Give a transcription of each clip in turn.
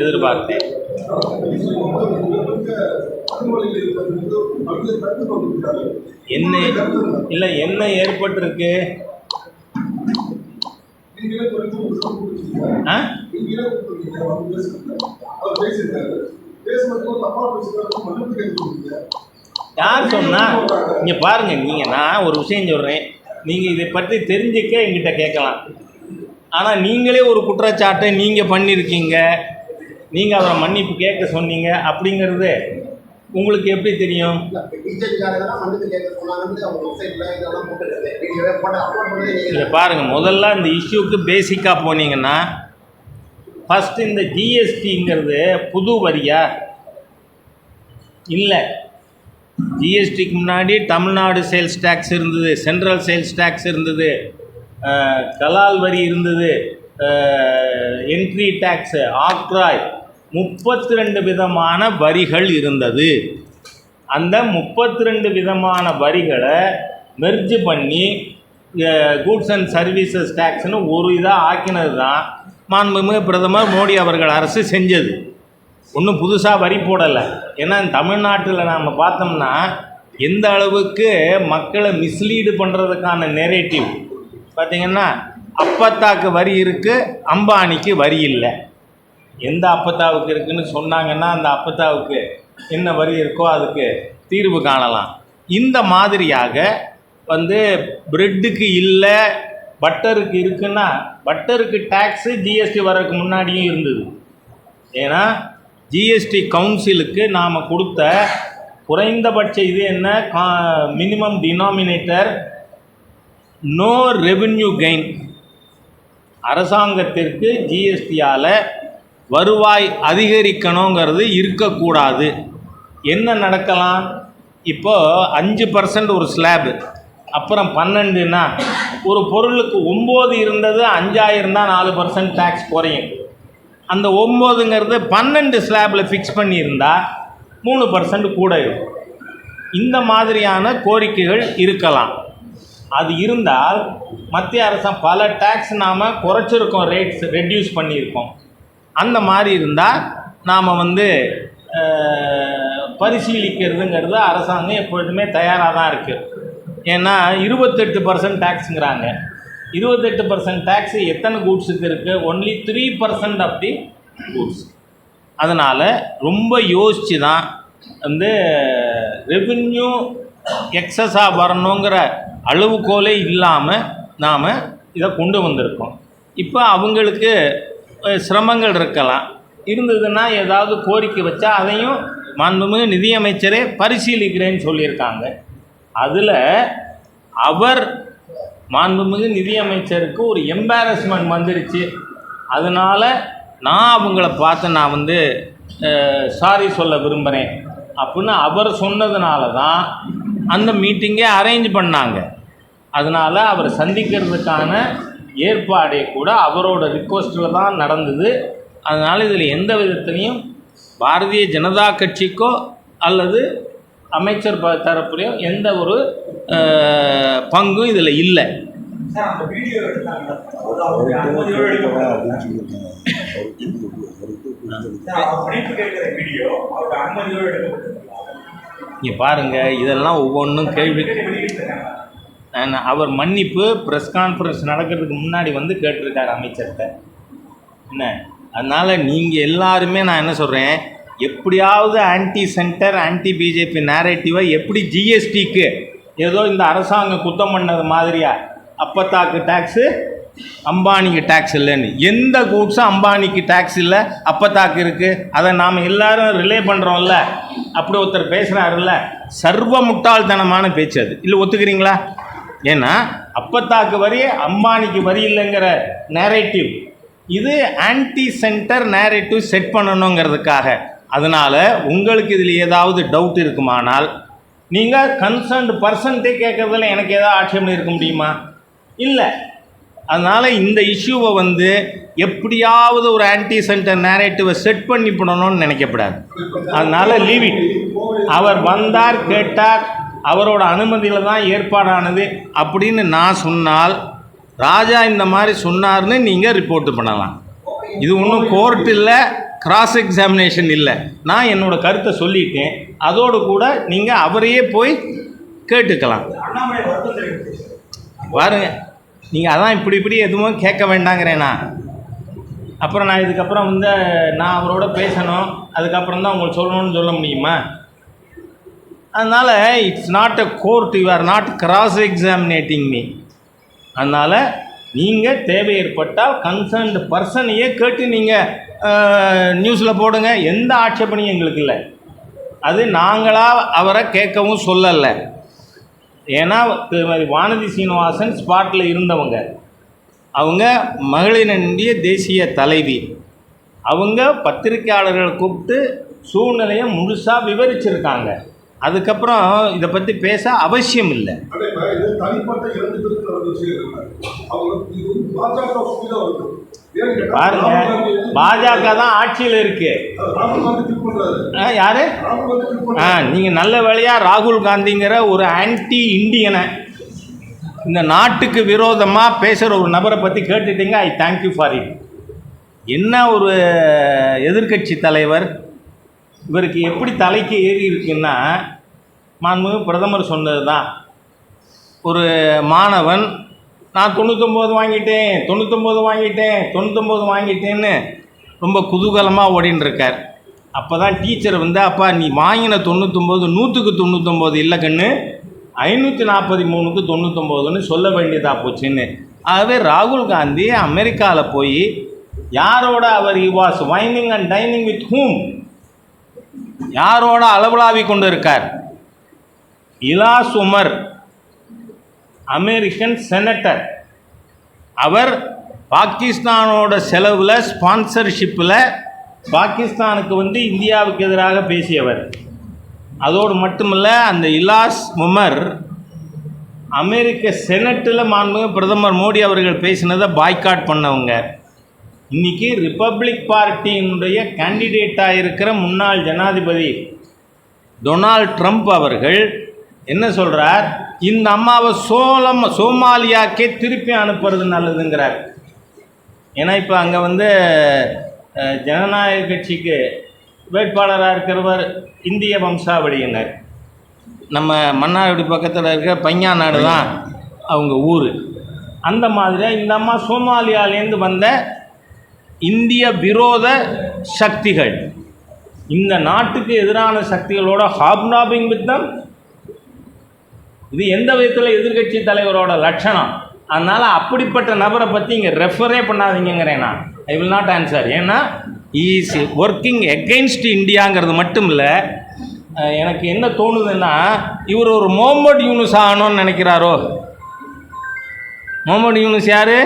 எதிர்பார்த்தேன். என்ன? இல்லை என்ன ஏற்பட்டிருக்கு? யார் சொன்னா? இங்கே பாருங்க நீங்கள் நான் ஒரு விஷயம் சொல்கிறேன் நீங்கள் இதை பற்றி தெரிஞ்சுக்க எங்கிட்ட கேட்கலாம். ஆனால் நீங்களே ஒரு குற்றச்சாட்டை நீங்கள் பண்ணியிருக்கீங்க நீங்கள் அவரை மன்னிப்பு கேட்க சொன்னீங்க அப்படிங்கிறது உங்களுக்கு எப்படி தெரியும்? நீங்க பாருங்கள் முதல்ல இந்த இஷ்யூக்கு பேசிக்காக போனீங்கன்னா ஃபஸ்ட்டு இந்த ஜிஎஸ்டிங்கிறது புது வரியா? இல்லை. ஜிஎஸ்டிக்கு முன்னாடி தமிழ்நாடு சேல்ஸ் டேக்ஸ் இருந்தது சென்ட்ரல் சேல்ஸ் டேக்ஸ் இருந்தது. கலால் வரி இருந்தது. என்ட்ரி டேக்ஸு ஆக்ராய் முப்பத்தி ரெண்டு விதமான வரிகள் இருந்தது. அந்த முப்பத்தி ரெண்டு விதமான வரிகளை மெர்ஜ் பண்ணி கூட்ஸ் அண்ட் சர்வீசஸ் டேக்ஸ்னு ஒரு இதாக ஆக்கினது தான் மாண்புமிகு பிரதமர் மோடி அவர்கள் அரசு செஞ்சது. ஒன்றும் புதுசாக வரி போடலை. ஏன்னா தமிழ்நாட்டில் நாம் பார்த்தோம்னா எந்த அளவுக்கு மக்களை மிஸ்லீடு பண்ணுறதுக்கான நெரேட்டிவ் பார்த்தீங்கன்னா அப்பத்தாக்கு வரி இருக்குது அம்பானிக்கு வரி இல்லை. எந்த அப்பத்தாவுக்கு இருக்குன்னு சொன்னாங்கன்னா அந்த அப்பத்தாவுக்கு என்ன வரி இருக்கோ அதுக்கு தீர்வு காணலாம். இந்த மாதிரியாக வந்து பிரெட்டுக்கு இல்லை பட்டருக்கு இருக்குன்னா பட்டருக்கு டேக்ஸு ஜிஎஸ்டி வர்றதுக்கு முன்னாடியும் இருந்தது. ஏன்னா ஜிஎஸ்டி கவுன்சிலுக்கு நாம் கொடுத்த குறைந்தபட்ச இது என்ன? கா minimum denominator no revenue gain அரசாங்கத்திற்கு ஜிஎஸ்டியால் வருவாய் அதிகரிக்கணுங்கிறது இருக்கக்கூடாது. என்ன நடக்கலாம்? இப்போது அஞ்சு பர்சன்ட் ஒரு ஸ்லாபு அப்புறம் பன்னெண்டுன்னா ஒரு பொருளுக்கு ஒம்பது இருந்தது அஞ்சாயிரம் தான் நாலு பர்சன்ட் டேக்ஸ் குறையும். அந்த ஒம்போதுங்கிறது பன்னெண்டு ஸ்லாபில் ஃபிக்ஸ் பண்ணியிருந்தா மூணு பர்சன்ட் கூட இருக்கும். இந்த மாதிரியான கோரிக்கைகள் இருக்கலாம். அது இருந்தால் மத்திய அரசாங்கம் பல டேக்ஸ் நாம் குறைச்சிருக்கோம் ரேட்ஸ் ரெடியூஸ் பண்ணியிருக்கோம். அந்த மாதிரி இருந்தால் நாம் வந்து பரிசீலிக்கிறதுங்கிறது அரசாங்கம் எப்பொழுதுமே தயாராக தான் இருக்குது ஏன்னா இருபத்தெட்டு பர்சன்ட் டேக்ஸுங்கிறாங்க இருபத்தெட்டு பர்சன்ட் டேக்ஸ் எத்தனை கூட்ஸுக்கு இருக்குது only three percent of the goods அதனால் ரொம்ப யோசித்து தான் வந்து ரெவின்யூ எக்ஸஸாக வரணுங்கிற அளவுகோலே இல்லாமல் நாம் இதை கொண்டு வந்திருக்கோம். இப்போ அவங்களுக்கு சிரமங்கள் இருக்கலாம். இருந்ததுன்னா ஏதாவது கோரிக்கை வச்சா அதையும் மாண்புமிகு நிதியமைச்சரே பரிசீலிக்கிறேன்னு சொல்லியிருக்காங்க. அதில் அவர் மாண்புமிகு நிதியமைச்சருக்கு ஒரு எம்பாரஸ்மெண்ட் வந்துருச்சு. அதனால் நான் அவங்கள பார்த்து நான் வந்து சாரி சொல்ல விரும்புகிறேன் அப்படின்னு அவர் சொன்னதுனால தான் அந்த மீட்டிங்கே அரேஞ்ச் பண்ணாங்க. அதனால் அவர் சந்திக்கிறதுக்கான ஏற்பாடே கூட அவரோட ரிக்வஸ்ட்டில் தான் நடந்தது. அதனால் இதில் எந்த விதத்துலேயும் பாரதிய ஜனதா கட்சிக்கோ அல்லது அமைச்சர் ப தரப்புலையோ எந்த ஒரு பங்கும் இதில் இல்லை. சார் அந்த வீடியோ இங்கே பாருங்கள் இதெல்லாம் ஒவ்வொன்றும் கேள்வி. அவர் மன்னிப்பு ப்ரெஸ் கான்ஃபரன்ஸ் நடக்கிறதுக்கு முன்னாடி வந்து கேட்டிருக்கார் அமைச்சர்கிட்ட. என்ன? அதனால் நீங்கள் எல்லாருமே நான் என்ன சொல்கிறேன் எப்படியாவது ஆன்டி சென்டர் ஆன்டி பிஜேபி நேரேட்டிவை எப்படி ஜிஎஸ்டிக்கு ஏதோ இந்த அரசாங்கம் குத்தம் பண்ணது மாதிரியா? அப்பத்தாக்கு டேக்ஸு அம்பானிக்கு டேக்ஸ் இல்லைன்னு. எந்த கூட்ஸும் அம்பானிக்கு டேக்ஸ் இல்லை அப்பத்தாக்கு இருக்குது அதை நாம் எல்லாரும் ரிலே பண்ணுறோம்ல அப்படி ஒருத்தர் பேசுகிறாருல்ல சர்வ முட்டாள்தனமான பேச்சு அது. இல்லை ஒத்துக்கிறீங்களா? ஏன்னா அப்பத்தாக்கு வரி அம்பானிக்கு வரி இல்லைங்கிற நேரேட்டிவ் இது ஆன்டி சென்டர் நேரேட்டிவ் செட் பண்ணணுங்கிறதுக்காக. அதனால் உங்களுக்கு இதில் ஏதாவது டவுட் இருக்குமானால் நீங்கள் கன்சர்ன்டு பர்சன்ட்டே கேட்குறதுல எனக்கு ஏதாவது ஆட்சேபம் இருக்க முடியுமா? இல்லை. அதனால் இந்த இஷ்யூவை வந்து எப்படியாவது ஒரு ஆன்டி சென்டர் நேரேட்டிவை செட் பண்ணி போடணும்னு நினைக்கப்படாது. அதனால் லீவ் இட் அவர் வந்தார் கேட்டார் அவரோட அனுமதியில் தான் ஏற்பாடானது அப்படின்னு நான் சொன்னால் ராஜா இந்த மாதிரி சொன்னார்னு நீங்கள் ரிப்போர்ட் பண்ணலாம். இது ஒன்றும் கோர்ட் இல்லை கிராஸ் எக்ஸாமினேஷன் இல்லை. நான் என்னோடய கருத்தை சொல்லிட்டேன். அதோடு கூட நீங்கள் அவரையே போய் கேட்டுக்கலாம். பாருங்கள் நீங்கள் அதான் இப்படி இப்படி எதுவும் கேட்க வேண்டாங்கிறேனா? அப்புறம் நான் இதுக்கப்புறம் வந்து நான் அவரோட பேசணும். அதுக்கப்புறம் தான் உங்களுக்கு சொல்லணும்னு சொல்ல முடியுமா? அதனால் it's not a court you are not cross examining me அதனால் நீங்கள் தேவை ஏற்பட்டால் கன்சர்ன்டு பர்சனையே கேட்டு நீங்கள் நியூஸில் போடுங்க. எந்த ஆட்சேபனையும் எங்களுக்கு இல்லை. அது நாங்களாக அவரை கேட்கவும் சொல்லலை. ஏன்னா திருமதி வானதி சீனிவாசன் ஸ்பாட்டில் இருந்தவங்க. அவங்க மகளிரினுடைய தேசிய தலைவி. அவங்க பத்திரிகையாளர்களை கூப்பிட்டு சூழ்நிலையை முழுசாக விவரிச்சிருக்காங்க. அதுக்கப்புறம் இதை பற்றி பேச அவசியம் இல்லை பாருங்க பாஜக தான் ஆட்சியில் இருக்கு. யாரு? ஆ நீங்கள் நல்ல வேளையாக ராகுல் காந்திங்கிற ஒரு ஆன்டி இண்டியனை இந்த நாட்டுக்கு விரோதமாக பேசுகிற ஒரு நபரை பற்றி கேட்டுட்டீங்க I thank you for it என்ன ஒரு எதிர்க்கட்சி தலைவர் இவருக்கு எப்படி தலைக்கு ஏறி இருக்குன்னா மாண்புமிகு பிரதமர் சொன்னது தான் ஒரு மாணவன் நான் தொண்ணூத்தொம்பது வாங்கிட்டேன் தொண்ணூத்தொம்பது வாங்கிட்டேன் தொண்ணூத்தொம்பது வாங்கிட்டேன்னு ரொம்ப குதூகலமாக ஓடின்னு இருக்கார் அப்போ தான் டீச்சர் வந்து அப்பா நீ வாங்கின தொண்ணூத்தொம்பது நூற்றுக்கு தொண்ணூத்தொம்பது இல்லை கண்ணு ஐநூற்றி நாற்பத்தி மூணுக்கு தொண்ணூத்தொம்போதுன்னு சொல்ல வேண்டியதாக போச்சுன்னு. ஆகவே ராகுல் காந்தி அமெரிக்காவில் போய் யாரோட அவர் he was wining and dining with whom யாரோட அளவலாவி கொண்டு இருக்கார் இலாஸ் உமர் அமெரிக்கன் செனட்டர் அவர் பாகிஸ்தானோட செலவில் ஸ்பான்சர்ஷிப்பில் பாகிஸ்தானுக்கு வந்து இந்தியாவுக்கு எதிராக பேசியவர். அதோடு மட்டுமில்லை அந்த இலாஸ் உமர் அமெரிக்க செனட்டில் மாண்புமிகு பிரதமர் மோடி அவர்கள் பேசினதை பாய்காட் பண்ணவங்க. இன்னைக்கு ரிப்பப்ளிக் பார்ட்டியினுடைய கேண்டிடேட்டாக இருக்கிற முன்னாள் ஜனாதிபதி டொனால்ட் ட்ரம்ப் அவர்கள் என்ன சொல்கிறார் இந்த அம்மாவை சோளம் சோமாலியாக்கே திருப்பி அனுப்புறது நல்லதுங்கிறார். ஏன்னா இப்போ அங்கே வந்து ஜனநாயக கட்சிக்கு வேட்பாளராக இருக்கிறவர் இந்திய வம்சாவளியினர். நம்ம மன்னார்குடி பக்கத்தில் இருக்கிற பையா நாடு தான் அவங்க ஊர். அந்த மாதிரியாக இந்த அம்மா சோமாலியாலேருந்து வந்த இந்திய விரோத சக்திகள். இந்த நாட்டுக்கு எதிரான சக்திகளோட ஹாப்னாபிங் வித்தம் இது எந்த விதத்தில் எதிர்க்கட்சி தலைவரோட லட்சணம்? அதனால் அப்படிப்பட்ட நபரை பற்றி இங்கே ரெஃபரே பண்ணாதீங்கிறேன் நான். ஐ வில் நாட் ஆன்சர் ஏன்னா இஸ் ஒர்க்கிங் எகெயின்ஸ்ட் இந்தியாங்கிறது மட்டும் இல்லை எனக்கு என்ன தோணுதுன்னா இவர் ஒரு முகமது யூனுஸ் ஆகணும்னு நினைக்கிறாரோ? முகமது யூனுஸ் யார்?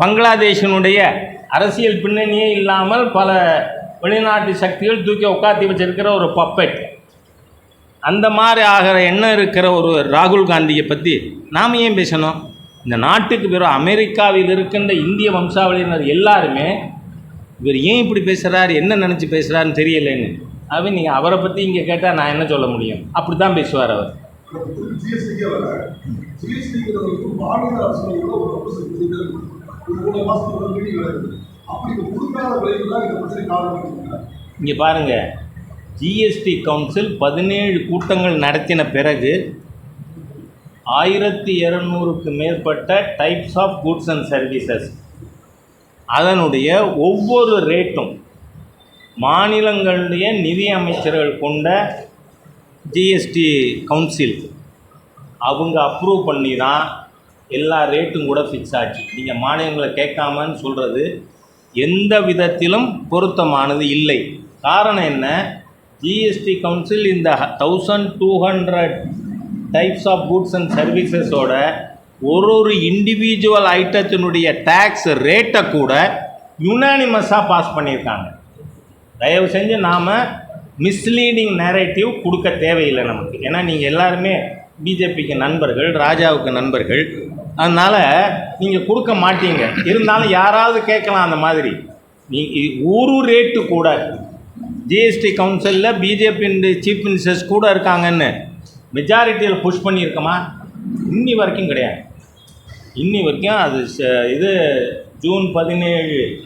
பங்களாதேஷினுடைய அரசியல் பின்னணியே இல்லாமல் பல வெளிநாட்டு சக்திகள் தூக்கி உட்காத்தி வச்சிருக்கிற ஒரு பப்பெட் அந்த மாதிரி ஆகிற எண்ணம் இருக்கிற ஒரு ராகுல் காந்தியை பற்றி நாம் ஏன் பேசணும்? இந்த நாட்டுக்கு வெறும் அமெரிக்காவில் இருக்கின்ற இந்திய வம்சாவளியினர் எல்லாருமே இவர் ஏன் இப்படி பேசுகிறார் என்ன நினச்சி பேசுகிறாருன்னு தெரியலைன்னு. ஆகவே நீங்கள் அவரை பற்றி இங்கே கேட்டால் நான் என்ன சொல்ல முடியும்? அப்படி தான் பேசுவார் அவர். ஜிஎஸ்டிக்கே வர மாநில ஒரு மூணு ஒரு மீட்டிங் நடக்குது அப்படி கொடுக்காத தான் இந்த பிரச்சனை காரணம் இங்கே பாருங்கள் ஜிஎஸ்டி கவுன்சில் பதினேழு கூட்டங்கள் நடத்தின பிறகு ஆயிரத்தி இரநூறுக்கு மேற்பட்ட types of goods and services அதனுடைய ஒவ்வொரு ரேட்டும் மாநிலங்களுடைய நிதி அமைச்சர்கள் கொண்ட ஜிஎஸ்டி கவுன்சில் அவங்க அப்ரூவ் பண்ணி தான் எல்லா ரேட்டும் கூட ஃபிக்ஸ் ஆச்சு. நீங்கள் மானியங்களை கேட்காமன்னு சொல்கிறது எந்த விதத்திலும் பொருத்தமானது இல்லை. காரணம் என்ன? ஜிஎஸ்டி கவுன்சில் இந்த thousand two hundred types of goods and சர்வீசஸோட ஒரு ஒரு இண்டிவிஜுவல் ஐட்டத்தினுடைய டேக்ஸ் ரேட்டை கூட யுனானிமஸாக பாஸ் பண்ணியிருக்காங்க. தயவு செஞ்சு நாம் மிஸ்லீடிங் நேரேட்டிவ் கொடுக்க தேவையில்லை நமக்கு. ஏன்னா நீங்கள் எல்லாருமே பிஜேபிக்கு நண்பர்கள் ராஜாவுக்கு நண்பர்கள். அதனால் நீங்கள் கொடுக்க மாட்டீங்க. இருந்தாலும் யாராவது கேட்கலாம் அந்த மாதிரி. நீ ஒரு ரேட்டு கூட. ஜிஎஸ்டி கவுன்சிலில் பிஜேபி சீஃப் மினிஸ்டர்ஸ் கூட இருக்காங்கன்னு மெஜாரிட்டியில் புஷ் பண்ணியிருக்கோமா? இன்னி வரைக்கும் கிடையாது. இன்னி வரைக்கும் அது ச- இது ஜூன் பதினேழு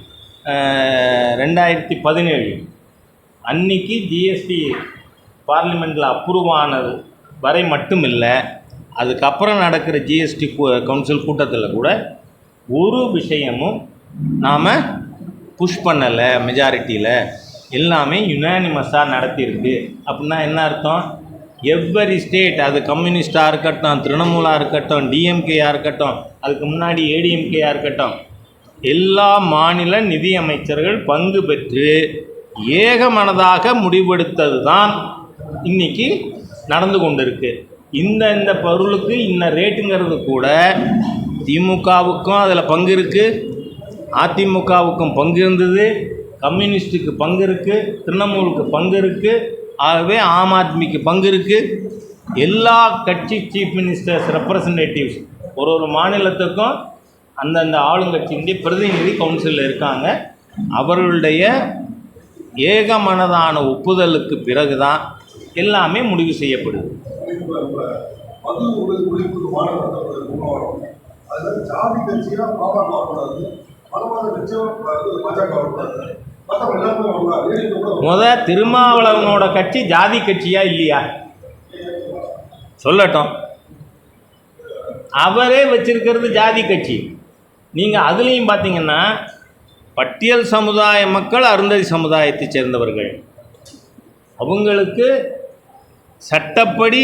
ரெண்டாயிரத்தி பதினேழு. அன்னைக்கு ஜிஎஸ்டி பார்லிமெண்ட்டில் அப்ரூவ் ஆனது. வரை மட்டும் இல்லை அதுக்கப்புறம் நடக்கிற ஜிஎஸ்டி கவுன்சில் கூட்டத்தில் கூட ஒரு விஷயமும் நாம் புஷ் பண்ணலை மெஜாரிட்டியில் எல்லாமே யுனானிமஸாக நடத்தியிருக்கு. அப்படின்னா என்ன அர்த்தம்? எவ்வரி ஸ்டேட் அது கம்யூனிஸ்டாக இருக்கட்டும் திரிணமூலாக இருக்கட்டும் டிஎம்கேயாக இருக்கட்டும் அதுக்கு முன்னாடி ஏடிஎம்கேயாக இருக்கட்டும் எல்லா மாநில நிதியமைச்சர்கள் பங்கு பெற்று ஏகமனதாக முடிவெடுத்தது தான் இன்னைக்கு நடந்து கொண்டிருக்கு. இந்த இந்த பொருளுக்கு இந்த ரேட்டுங்கிறது கூட திமுகவுக்கும் அதில் பங்கு இருக்குது அதிமுகவுக்கும் பங்கு இருந்தது. கம்யூனிஸ்ட்டுக்கு பங்கு இருக்குது திரிணமூலுக்கு பங்கு இருக்குது ஆகவே ஆம் ஆத்மிக்கு பங்கு இருக்குது எல்லா கட்சி சீஃப் மினிஸ்டர்ஸ் ரெப்ரசன்டேட்டிவ்ஸ் ஒரு ஒரு மாநிலத்துக்கும் அந்தந்த ஆளுங்கட்சியினுடைய பிரதிநிதி கவுன்சிலில் இருக்காங்க. அவர்களுடைய ஏகமனதான ஒப்புதலுக்கு பிறகு தான் எல்லாமே முடிவு செய்யப்படுது. முத திருமாவளவனோட கட்சி ஜாதி கட்சியா இல்லையா? சொல்லட்டும். அவரே வச்சிருக்கிறது ஜாதி கட்சி. நீங்கள் அதுலேயும் பார்த்தீங்கன்னா பட்டியல் சமுதாய மக்கள் அருந்ததி சமுதாயத்தை சேர்ந்தவர்கள். அவங்களுக்கு சட்டப்படி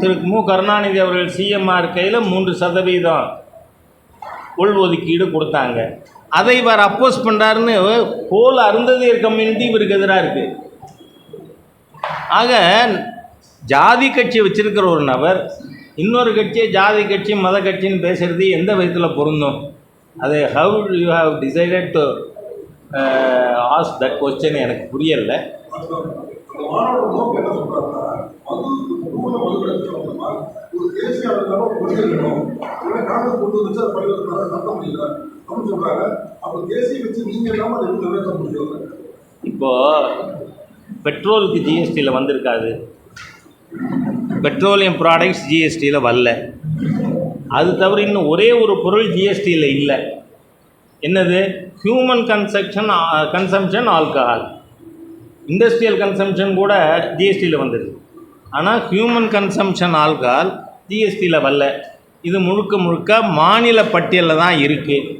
திரு மு. கருணாநிதி அவர்கள் சிஎம்ஆர் இருக்கையில் மூன்று சதவீதம் உள்ஒதுக்கீடு கொடுத்தாங்க. அதை இவர் அப்போஸ் பண்ணுறாருன்னு போல் அருந்ததியர் கம்யூனிட்டி இவருக்கு எதிராக இருக்குது ஆக ஜாதி கட்சி வச்சிருக்கிற ஒரு நபர் இன்னொரு கட்சியை ஜாதி கட்சி மத கட்சின்னு பேசுறது எந்த விதத்தில் பொருந்தும்? அது how you have decided to ask that question எனக்கு புரியலை. அந்த மாணவரோட நோக்கம் என்ன சொல்றாருன்னா மது குடும்ப மது கிடைச்சோம்னா ஒரு தேசிய அளவில் ஒரு கொள்கை வேணும் உடனே காங்கிரஸ் கொண்டு வந்துச்சு அதை பரிவர்த்தனை நடத்த முடியல. அப்படின்னு சொல்றாங்க. அப்ப தேசிய வச்சு நீங்க இல்லாம அதை எப்படி நிறைவேற்ற முடியும்? இப்போ பெட்ரோலுக்கு ஜிஎஸ்டியில் வந்திருக்காது. பெட்ரோலியம் ப்ராடக்ட்ஸ் ஜிஎஸ்டியில் வரல. அது தவிர இன்னும் ஒரே ஒரு பொருள் ஜிஎஸ்டியில் இல்லை. என்னது? Human conception consumption alcohol industrial consumption கூட ஜிஎஸ்டியில் வந்தது. ஆனால் ஹியூமன் கன்சம்ஷன் ஆள்கால் ஜிஎஸ்டியில் வரல. இது முழுக்க முழுக்க மாநில பட்டியலில் தான் இருக்குது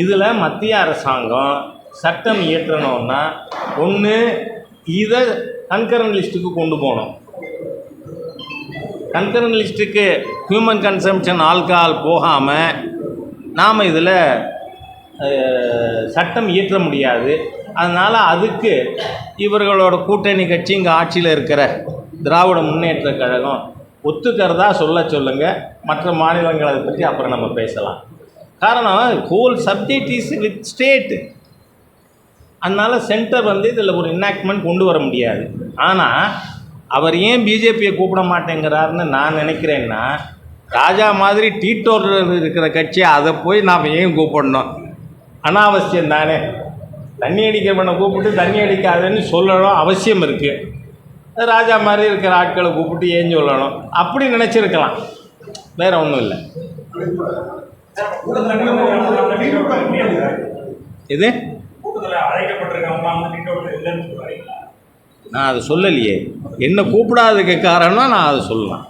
இதில் மத்திய அரசாங்கம் சட்டம் இயற்றணும்னா ஒன்று இதை கன்கரன் லிஸ்ட்டுக்கு கொண்டு போகணும். கன்கரன் லிஸ்ட்டுக்கு ஹியூமன் கன்சம்ஷன் ஆல்கஹால் போகாமல் நாம் இதில் சட்டம் இயற்ற முடியாது. அதனால் அதுக்கு இவர்களோட கூட்டணி கட்சி இங்கே ஆட்சியில் இருக்கிற திராவிட முன்னேற்ற கழகம் ஒத்துக்கிறதா சொல்ல சொல்லுங்கள் மற்ற மாநிலங்களை பற்றி அப்புறம் நம்ம பேசலாம். காரணம் whole subject is with state அதனால் சென்டர் வந்து இதில் ஒரு இன்னாக்மெண்ட் கொண்டு வர முடியாது. ஆனால் அவர் ஏன் பிஜேபியை கூப்பிட மாட்டேங்கிறாருன்னு நான் நினைக்கிறேன்னா ராஜா மாதிரி டீட்டோர் இருக்கிற கட்சி அதை போய் நாம் ஏன் கூப்பிடணும்? அனாவசியம் தானே. தண்ணி அடிக்கிறவனை கூப்பிட்டு தண்ணி அடிக்காதுன்னு சொல்லணும் அவசியம் இருக்குது ராஜா மாதிரி இருக்கிற ஆட்களை கூப்பிட்டு ஏன் சொல்லணும்? அப்படி நினச்சிருக்கலாம். வேற ஒன்றும் இல்லை. இது நான் அதை சொல்லலையே. என்னை கூப்பிடாததுக்கு காரணம் நான் அதை சொல்லலாம்.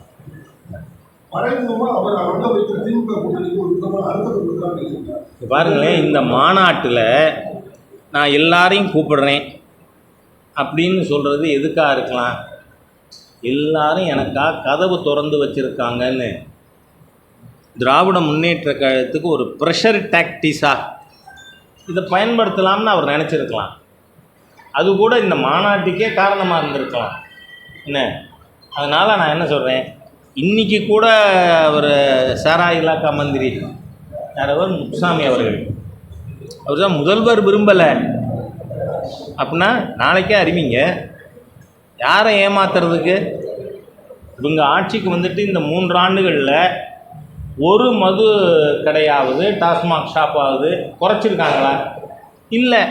பாருங்களேன் இந்த மாநாட்டில் நான் எல்லாரையும் கூப்பிடுறேன் அப்படின்னு சொல்கிறது எதுக்காக இருக்கலாம்? எல்லாரும் எனக்காக கதவு திறந்து வச்சுருக்காங்கன்னு. திராவிட முன்னேற்ற கழகத்துக்கு ஒரு ப்ரெஷர் டாக்டிஸாக இதை பயன்படுத்தலாம்னு அவர் நினச்சிருக்கலாம். அது கூட இந்த மாநாட்டுக்கே காரணமாக இருந்திருக்கலாம். என்ன? அதனால் நான் என்ன சொல்கிறேன் இன்றைக்கி கூட அவர் சாரா இலாக்கா மந்திரி யாரவர் முத்துசாமி அவர்கள். அவர் தான் முதல்வர் விரும்பலை. அப்படின்னா நாளைக்கே அறிவிங்க. யாரை ஏமாத்துறதுக்கு? இவங்க ஆட்சிக்கு வந்துட்டு இந்த மூன்று ஆண்டுகளில் ஒரு மது கடையாவது டாஸ்மாக் ஷாப்பாவது குறைச்சிருக்காங்களா? இல்லை.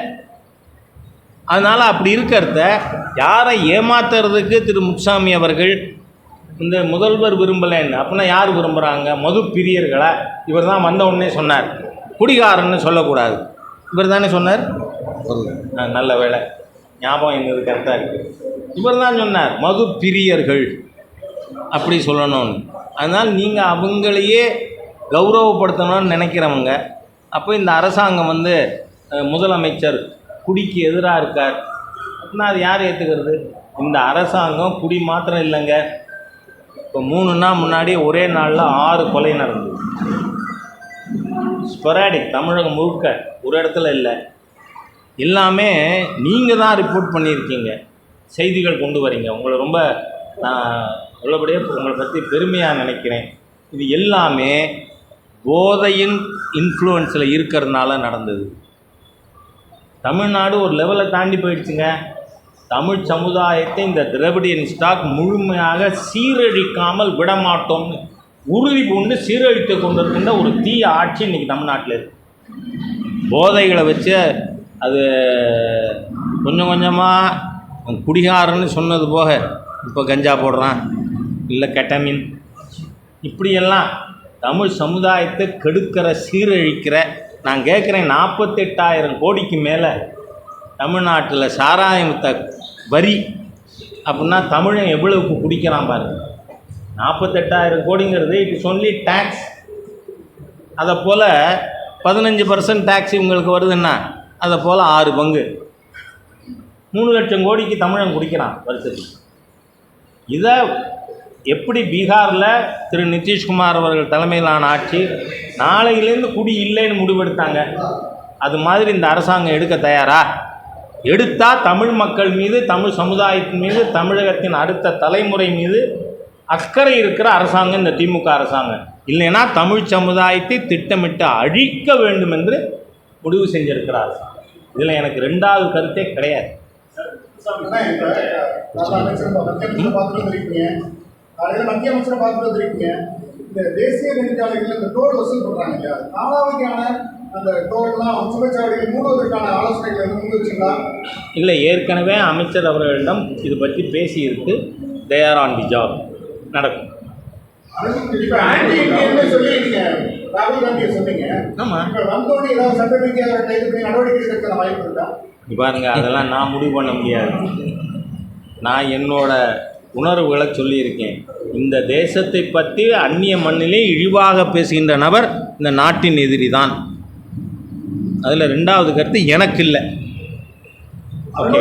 அதனால் அப்படி இருக்கிறத யாரை ஏமாத்துறதுக்கு திரு முத்துசாமி அவர்கள் இந்த முதல்வர் விரும்பலைன்னு அப்படின்னா யார் விரும்புகிறாங்க மது பிரியர்களா? இவர் தான் வந்த உடனே சொன்னார். குடிகாரன்னு சொல்லக்கூடாது. இவர் தானே சொன்னார் ஆ, நல்ல வேலை ஞாபகம் என்னது கரெக்டாக இருக்குது இவர் தான் சொன்னார் மது பிரியர்கள் அப்படி சொல்லணும்னு. அதனால் நீங்கள் அவங்களையே கௌரவப்படுத்தணும்னு நினைக்கிறவங்க. அப்போ இந்த அரசாங்கம் வந்து முதலமைச்சர் குடிக்கு எதிராக இருக்கார். அப்படின்னா அது யார் ஏற்றுக்கிறது இந்த அரசாங்கம் குடி மாத்திரம் இல்லைங்க. இப்போ மூணு நாள் முன்னாடி ஒரே நாளில் ஆறு கொலை நடந்தது. ஸ்பொராடிக் தமிழகம் முழுக்க ஒரு இடத்துல இல்லை. எல்லாமே நீங்கள் தான் ரிப்போர்ட் பண்ணியிருக்கீங்க. செய்திகள் கொண்டு வரீங்க. உங்களை ரொம்ப நான் உள்ளபடியே உங்களை பற்றி பெருமையாக நினைக்கிறேன். இது எல்லாமே போதையின் இன்ஃப்ளூயன்ஸில் இருக்கிறதுனால நடந்தது. தமிழ்நாடு ஒரு லெவலை தாண்டி போயிடுச்சுங்க. தமிழ் சமுதாயத்தை இந்த திரவிடியன் ஸ்டாக் முழுமையாக சீரழிக்காமல் விடமாட்டோம்னு. உறுதி பூண்டு சீரழித்து கொண்டிருக்கின்ற ஒரு தீய ஆட்சி இன்றைக்கி தமிழ்நாட்டில் இருக்குது போதைகளை வச்சு அது கொஞ்சம் கொஞ்சமாக குடிகாரன்னு சொன்னது போக இப்போ கஞ்சா போடுறான் இல்லை கெட்டமின். இப்படியெல்லாம் தமிழ் சமுதாயத்தை கெடுக்கிற சீரழிக்கிற நான் கேட்குறேன் நாற்பத்தெட்டாயிரம் கோடிக்கு மேலே தமிழ்நாட்டில் சாராயத்த வரி அப்படின்னா தமிழன் எவ்வளவுக்கு குடிக்கிறான் பாருங்கள் நாற்பத்தெட்டாயிரம் கோடிங்கிறது இட்ஸ் ஒன்லி டேக்ஸ் அதை போல் பதினஞ்சு பர்சன்ட் டேக்ஸ் இவங்களுக்கு வருதுன்னா அதை போல் ஆறு பங்கு. மூணு லட்சம் கோடிக்கு தமிழன் குடிக்கிறான் வருஷத்துக்கு. இதை எப்படி பீகாரில் திரு நிதிஷ்குமார் அவர்கள் தலைமையிலான ஆட்சி நாளையிலேருந்து குடி இல்லைன்னு முடிவெடுத்தாங்க. அது மாதிரி இந்த அரசாங்கம் எடுக்க தயாரா? எடுத்தால் தமிழ் மக்கள் மீது தமிழ் சமுதாயத்தின் மீது தமிழகத்தின் அடுத்த தலைமுறை மீது அக்கறை இருக்கிற அரசாங்கம் இந்த திமுக அரசாங்கம். இல்லைன்னா தமிழ் சமுதாயத்தை திட்டமிட்டு அழிக்க வேண்டும் என்று முடிவு செஞ்சிருக்கிறார் இதில் எனக்கு ரெண்டாவது கருத்தே கிடையாது. இந்த தேசிய நெடுஞ்சாலைகள் இந்த டோல் வசூல் இல்லையா? அந்த டோல்லாம் சுங்கச்சாவடிகள் மூடுவதற்கான ஆலோசனைகள் இல்லை ஏற்கனவே அமைச்சர் அவர்களிடம் இது பற்றி பேசியிருக்கு. They are on the job நடக்கும். பாருங்க அதெல்லாம் நான் முடிவு பண்ண முடியாது. நான் என்னோட உணர்வுகளை சொல்லியிருக்கேன். இந்த தேசத்தை பற்றி அந்நிய மண்ணிலே இழிவாக பேசுகின்ற நபர் இந்த நாட்டின் எதிரி தான். அதில் ரெண்டாவது கருத்து எனக்கு இல்லை. அந்த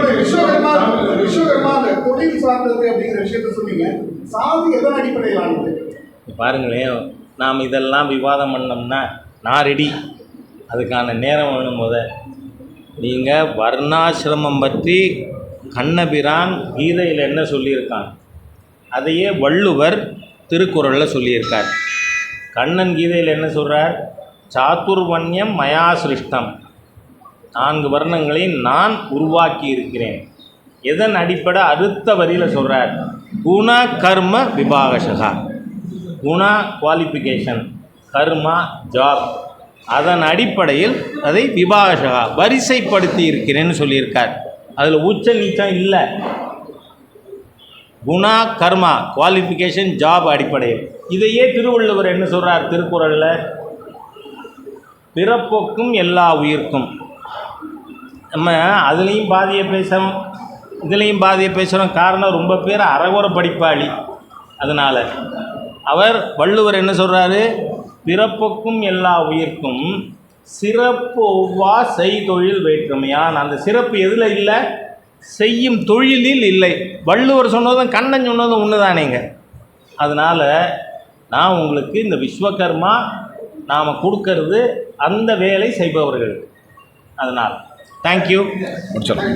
தொழில் சார்ந்தது அப்படிங்கிற விஷயத்த சொன்னீங்க. சாதி எதன் அடிப்படையிலானது பாருங்களேன் நாம் இதெல்லாம் விவாதம் பண்ணோம்னா நான் ரெடி அதுக்கான நேரம் வேணும் முத. நீங்கள் வர்ணாசிரமம் பற்றி கண்ணபிரான் கீதையில் என்ன சொல்லியிருக்கான்? அதையே வள்ளுவர் திருக்குறளில் சொல்லியிருக்கார். கண்ணன் கீதையில் என்ன சொல்கிறார் சாத்துர்வண்யம் மயா சிருஷ்டம் நான்கு வர்ணங்களை நான் உருவாக்கி இருக்கிறேன் எதன் அடிப்படை? அடுத்த வரியில் சொல்கிறார் குண கர்ம விபாகசகா. குணா குவாலிஃபிகேஷன் கர்மா ஜாப் அதன் அடிப்படையில் அதை விபாகசகா வரிசைப்படுத்தி இருக்கிறேன்னு சொல்லியிருக்கார். அதில் உச்ச நீச்சம் இல்லை. குணா கர்மா குவாலிஃபிகேஷன் ஜாப் அடிப்படையில். இதையே திருவள்ளுவர் என்ன சொல்கிறார் திருக்குறளில்? பிறப்போக்கும் எல்லா உயிர்க்கும். நம்ம அதுலேயும் பாதியை பேசணும். இதுலேயும் பாதியை பேசுகிறோம் காரணம் ரொம்ப பேர் அறகுற படிப்பாளி. அதனால் அவர் வள்ளுவர் என்ன சொல்கிறாரு பிறப்புக்கும் எல்லா உயிர்க்கும் சிறப்பு ஒவ்வா செய்தொழில் வேற்றுமையான் அந்த சிறப்பு எதில் இல்லை? செய்யும் தொழிலில் இல்லை. வள்ளுவர் சொன்னதும் கண்ணன் சொன்னதும் ஒன்று தானேங்க அதனால் நான் உங்களுக்கு இந்த விஸ்வகர்மா நாம் கொடுக்கறது அந்த வேலை செய்பவர்கள். அதனால் தேங்க்யூ முடிச்சிடலாம்.